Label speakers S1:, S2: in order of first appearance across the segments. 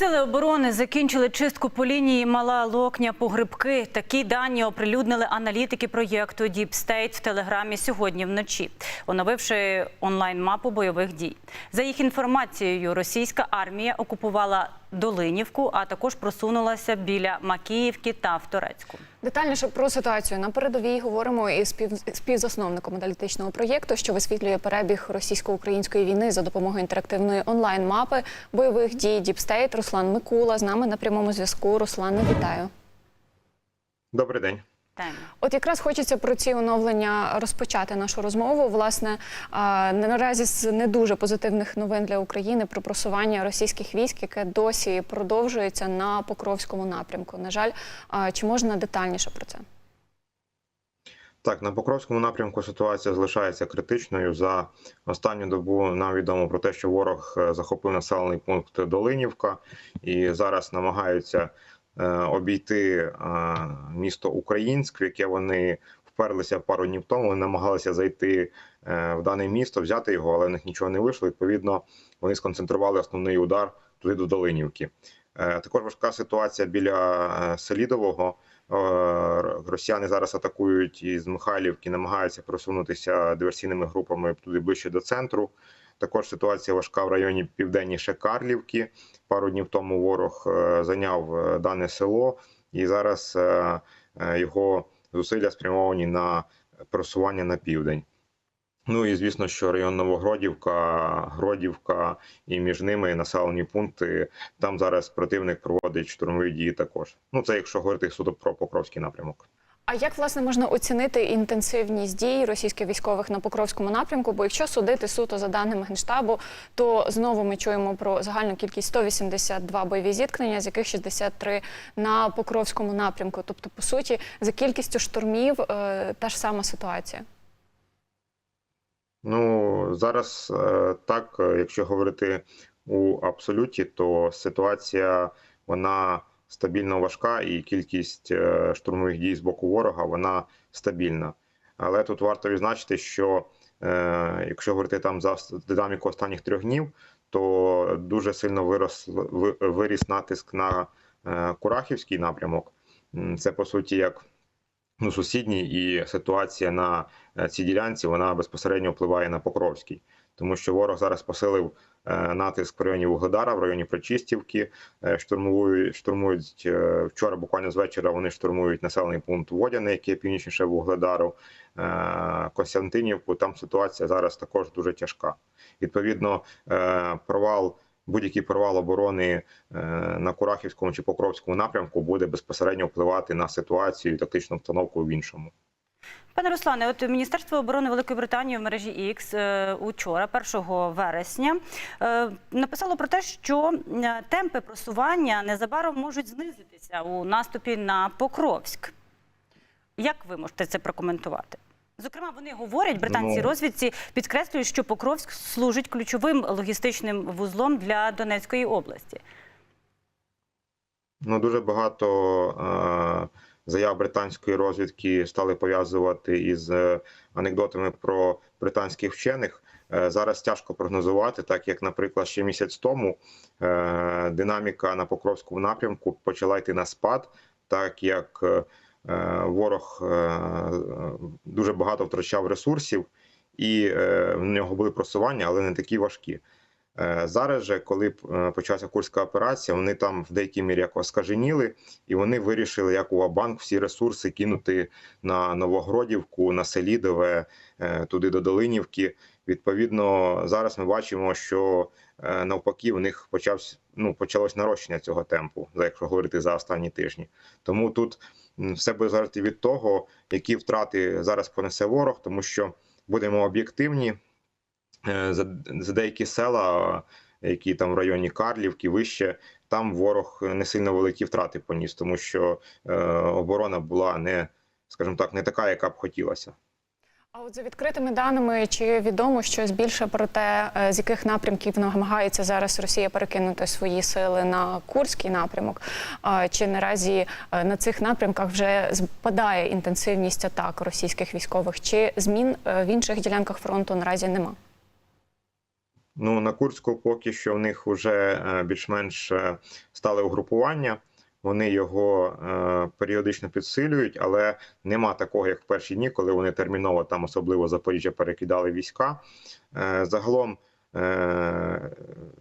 S1: Сили оборони закінчили чистку по лінії Мала Локня погрибки. Такі дані оприлюднили аналітики проєкту Deep State в телеграмі сьогодні вночі, оновивши онлайн-мапу бойових дій. За їх інформацією, російська армія окупувала Долинівку, а також просунулася біля Макіївки та в Торецьку.
S2: Детальніше про ситуацію на передовій говоримо із спів... співзасновником аналітичного проєкту, що висвітлює перебіг російсько-української війни за допомогою інтерактивної онлайн-мапи бойових дій Діпстейт. Руслан Микула з нами на прямому зв'язку. Руслане, вітаю.
S3: Добрий день.
S1: Тема.
S2: От якраз хочеться про ці оновлення розпочати нашу розмову. Власне, наразі з не дуже позитивних новин для України про просування російських військ, яке досі продовжується на Покровському напрямку. На жаль, чи можна детальніше про це?
S3: Так, на Покровському напрямку ситуація залишається критичною. За останню добу нам відомо про те, що ворог е, захопив населений пункт Долинівка і зараз намагаються обійти е, місто Українськ, в яке вони вперлися пару днів тому. Вони намагалися зайти е, в дане місто, взяти його, але в них нічого не вийшло. Відповідно, вони сконцентрували основний удар туди до Долинівки. Е, Також важка ситуація біля е, Селідового. Е, Росіяни зараз атакують із Михайлівки, намагаються просунутися диверсійними групами туди ближче до центру. Також ситуація важка в районі південніше Карлівки. Пару днів тому ворог е, зайняв е, дане село, і зараз е, його зусилля спрямовані на просування на південь. Ну і звісно, що район Новогродівка, Гродівка і між ними населені пункти. Там зараз противник проводить штурмові дії також. Ну це якщо говорити суто про Покровський напрямок.
S2: А як власне можна оцінити інтенсивність дій російських військових на Покровському напрямку? Бо якщо судити суто за даними генштабу, то знову ми чуємо про загальну кількість 182 бойові зіткнення, з яких 63 на Покровському напрямку. Тобто, по суті, за кількістю штурмів е, та ж сама ситуація.
S3: Ну зараз е, так, якщо говорити у абсолюті, то ситуація вона стабільно важка, і кількість е, штурмових дій з боку ворога вона стабільна. Але тут варто відзначити, що е, якщо говорити там за динаміку останніх трьох днів, то дуже сильно вирос виріс натиск на е, Курахівський напрямок. Це по суті як ну, сусідній, і ситуація на цій ділянці вона безпосередньо впливає на Покровський, тому що ворог зараз посилив е, натиск в районі Вугледара, в районі Причистівки. е, Штурмують штурмують е, вчора. Буквально з вечора вони штурмують населений пункт Водяне, який північніше Вугледару, Костянтинівку. Там ситуація зараз також дуже тяжка. Відповідно, провал. Будь-який провал оборони на Курахівському чи Покровському напрямку буде безпосередньо впливати на ситуацію і тактичну обстановку в іншому.
S1: Пане Руслане, от Міністерство оборони Великої Британії в мережі X е, учора, 1 вересня, е, написало про те, що е, темпи просування незабаром можуть знизитися у наступі на Покровськ. Як ви можете це прокоментувати? Зокрема, вони говорять, британці
S3: Ну. розвідці
S1: розвідці підкреслюють, що Покровськ служить ключовим логістичним вузлом для Донецької області.
S3: Ну дуже багато е, заяв британської розвідки стали пов'язувати із е, анекдотами про британських вчених. Е, зараз тяжко прогнозувати, так як, наприклад, ще місяць тому е, динаміка на Покровському напрямку почала йти на спад, так як ворог дуже багато втрачав ресурсів, і в нього були просування, але не такі важкі. Е, Зараз же, коли е, почалася курська операція, вони там в деякій мірі як оскаженіли, і вони вирішили, як у Абанк, всі ресурси кинути на Новогродівку, на Селідове, е, туди до Долинівки. Відповідно, зараз ми бачимо, що навпаки в них почався ну почалось нарощення цього темпу, якщо говорити за останні тижні. Тому тут все буде залежати від того, які втрати зараз понесе ворог, тому що будемо об'єктивні. Е, за, за деякі села, які там в районі Карлівки, вище, там ворог не сильно великі втрати поніс, тому що е, оборона була не, скажімо так, не така, яка б хотілося.
S2: А от за відкритими даними, чи відомо щось більше про те, е, з яких напрямків намагається зараз Росія перекинути свої сили на Курський напрямок? Чи наразі е, на цих напрямках вже спадає інтенсивність атак російських військових? Чи змін в інших ділянках фронту наразі нема?
S3: Ну на Курську поки що в них вже е, більш-менш е, стали угрупування. Вони його е, періодично підсилюють, але нема такого, як в перші дні, коли вони терміново там, особливо Запоріжжя, перекидали війська. Е, загалом, е,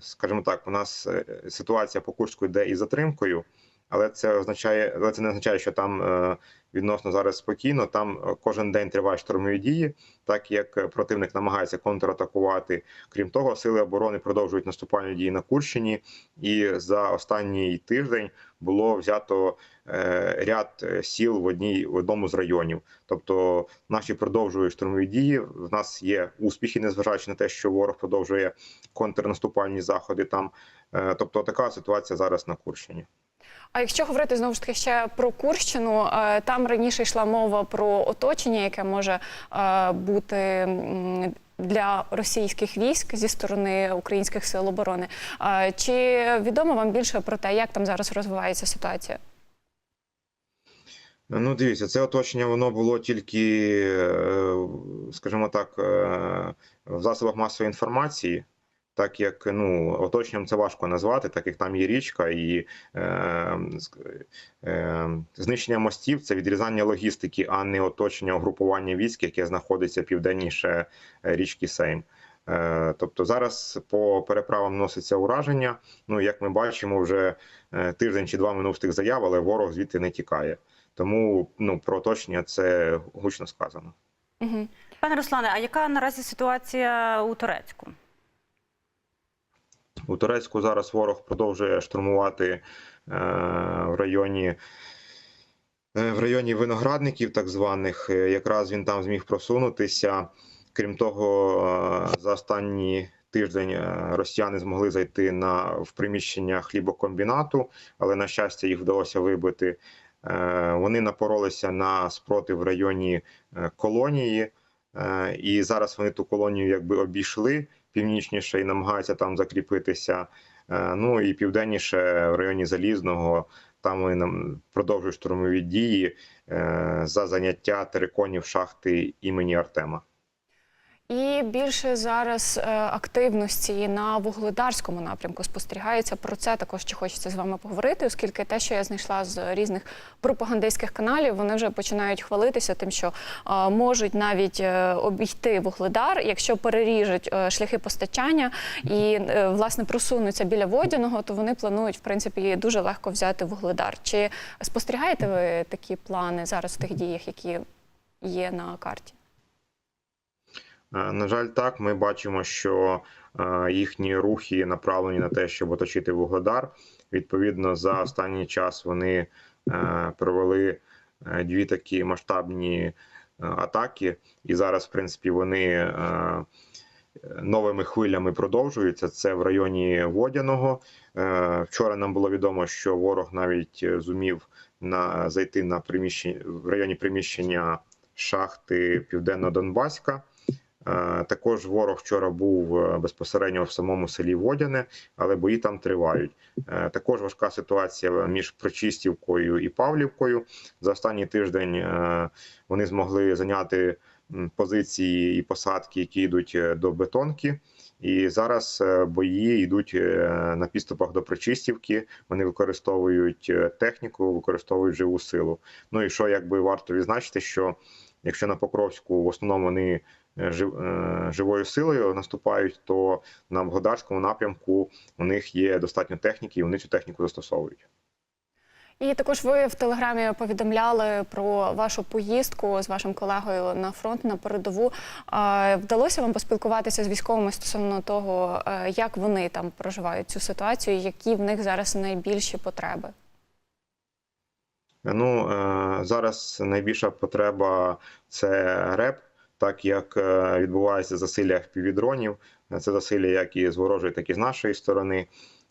S3: скажімо так, у нас е, ситуація по Курську йде із затримкою, але це означає, але це не означає, що там е, відносно зараз спокійно. Там е, кожен день тривають штурмові дії, так як противник намагається контратакувати. Крім того, сили оборони продовжують наступальні дії на Курщині, і за останній тиждень було взято е, ряд сіл в одній в одному з районів. Тобто наші продовжують штурмові дії. В нас є успіхи, незважаючи на те, що ворог продовжує контрнаступальні заходи там. Тобто така ситуація зараз на Курщині.
S2: А якщо говорити знову ж таки ще про Курщину, е, там раніше йшла мова про оточення, яке може е, бути для російських військ зі сторони українських сил оборони. Е, Чи відомо вам більше про те, як там зараз розвивається ситуація?
S3: Ну, дивіться, це оточення воно було тільки, скажімо так, в засобах масової інформації. Так як ну оточенням це важко назвати, так як там є річка, і е, е, знищення мостів це відрізання логістики, а не оточення угрупування військ, яке знаходиться південніше е, річки Сейм. Е, тобто зараз по переправам носиться ураження. Ну як ми бачимо, вже е, тиждень чи два минув тих заяв, але ворог звідти не тікає. Тому ну про оточення це гучно сказано.
S1: Пане Руслане, а яка наразі ситуація у Турецьку?
S3: У Турецьку зараз ворог продовжує штурмувати е, в районі. е, В районі виноградників, так званих, Е, якраз він там зміг просунутися. Крім того, за останні тиждень росіяни змогли зайти на в приміщення хлібокомбінату, але на щастя їх вдалося вибити. Вони напоролися на спротив в районі колонії, і зараз вони ту колонію якби обійшли північніше і намагаються там закріпитися. Е, Ну і південніше в районі Залізного. Там вони нам продовжують штурмові дії е, за заняття териконів шахти імені Артема.
S2: І більше зараз е, активності на вугледарському напрямку спостерігається. Про це також ще хочеться з вами поговорити, оскільки те, що я знайшла з різних пропагандистських каналів, вони вже починають хвалитися тим, що е, можуть навіть е, обійти вугледар, якщо переріжуть шляхи постачання і власне просунуться біля водяного, то вони планують в принципі дуже легко взяти вугледар. Чи спостерігаєте ви такі плани зараз в тих діях, які є на карті?
S3: Е, На жаль, так ми бачимо, що е, їхні рухи направлені на те, щоб оточити вугледар. Відповідно, за останній час вони е, провели дві такі масштабні атаки, і зараз, в принципі, вони новими хвилями продовжуються. Це в районі Водяного. Вчора нам було відомо, що ворог навіть зумів на зайти на приміщення в районі приміщення шахти Південно-Донбаська. Е, Також ворог вчора був е, безпосередньо в самому селі Водяне, але бої там тривають. Е, Також важка ситуація між Прочистівкою і Павлівкою. За останній тиждень вони змогли зайняти позиції і посадки, які йдуть до бетонки. І зараз бої йдуть на підступах до Причистівки. Вони використовують техніку, використовують живу силу. Ну і що якби варто відзначити, що якщо на Покровську в основному вони живою силою наступають, то на Вгодарському напрямку у них є достатньо техніки, і вони цю техніку застосовують.
S2: І також ви в телеграмі повідомляли про вашу поїздку з вашим колегою на фронт на передову. Вдалося вам поспілкуватися з військовими стосовно того, е, як вони там проживають цю ситуацію, які в них зараз найбільші потреби?
S3: Ну е, зараз найбільша потреба це РЕП, так як е, відбувається засилля півдронів. Це засилля як і з ворожої, так і з нашої сторони.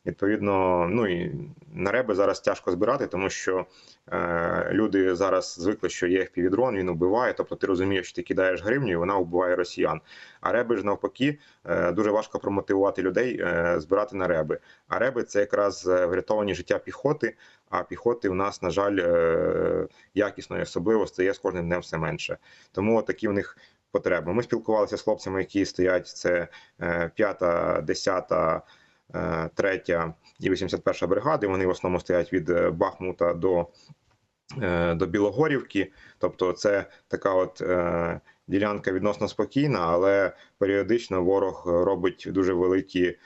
S3: Відповідно, ну і на реби зараз тяжко збирати, тому що е, люди зараз звикли, що є півдрон, він вбиває. Тобто ти розумієш, що ти кидаєш гривню, і вона вбиває росіян. А реби ж навпаки е, дуже важко промотивувати людей е, збирати на реби. А реби це якраз е, врятовані життя піхоти. А піхоти в нас, на жаль, е, якісної особливо стає з кожним днем все менше. Тому такі в них потреби. Ми спілкувалися з хлопцями, які стоять. Це е, 5, 10, е, 3 і 81 бригади. Вони в основному стоять від е, Бахмута до, е, до Білогорівки. Тобто, це така от е, ділянка відносно спокійна, але періодично ворог робить дуже великі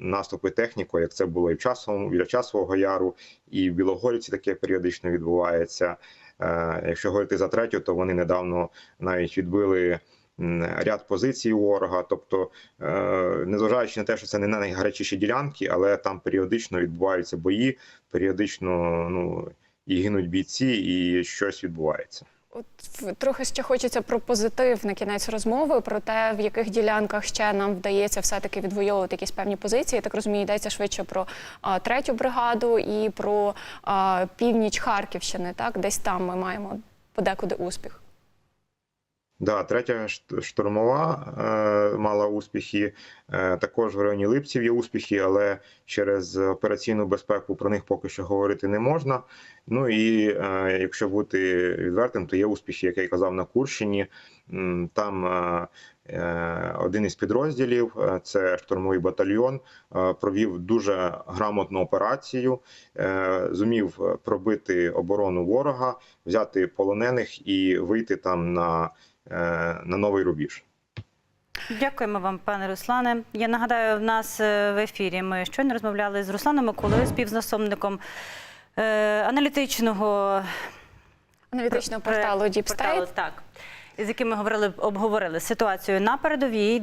S3: наступи технікою, як це було і в часовому біля часового яру, і в Білогорівці таке періодично відбувається. Е, Якщо говорити за третю, то вони недавно навіть відбили ряд позицій ворога. Тобто, е, незважаючи на те, що це не найгарячіші ділянки, але там періодично відбуваються бої, періодично ну і гинуть бійці, і щось відбувається.
S2: От трохи ще хочеться про позитив на кінець розмови, про те, в яких ділянках ще нам вдається все-таки відвоювати якісь певні позиції. Я так розумію, йдеться швидше про а, третю бригаду і про а, північ Харківщини. Так, десь там ми маємо подекуди успіх.
S3: Да, третя штурмова е, мала успіхи. Е, також в районі Липців є успіхи, але через операційну безпеку про них поки що говорити не можна. Ну і е, якщо бути відвертим, то є успіхи, як я й казав на Курщині. Там е, е, один із підрозділів, е, це штурмовий батальйон, е, провів дуже грамотну операцію, е, зумів пробити оборону ворога, взяти полонених і вийти там на на новий рубіж.
S1: Дякуємо вам, пане Руслане. Я нагадаю, в нас е, в ефірі ми щойно розмовляли з Русланом Миколою, співзасновником е, аналітичного
S2: Аналітичного порталу
S1: порталу, так, з яким ми говорили, обговорили ситуацію на передовій.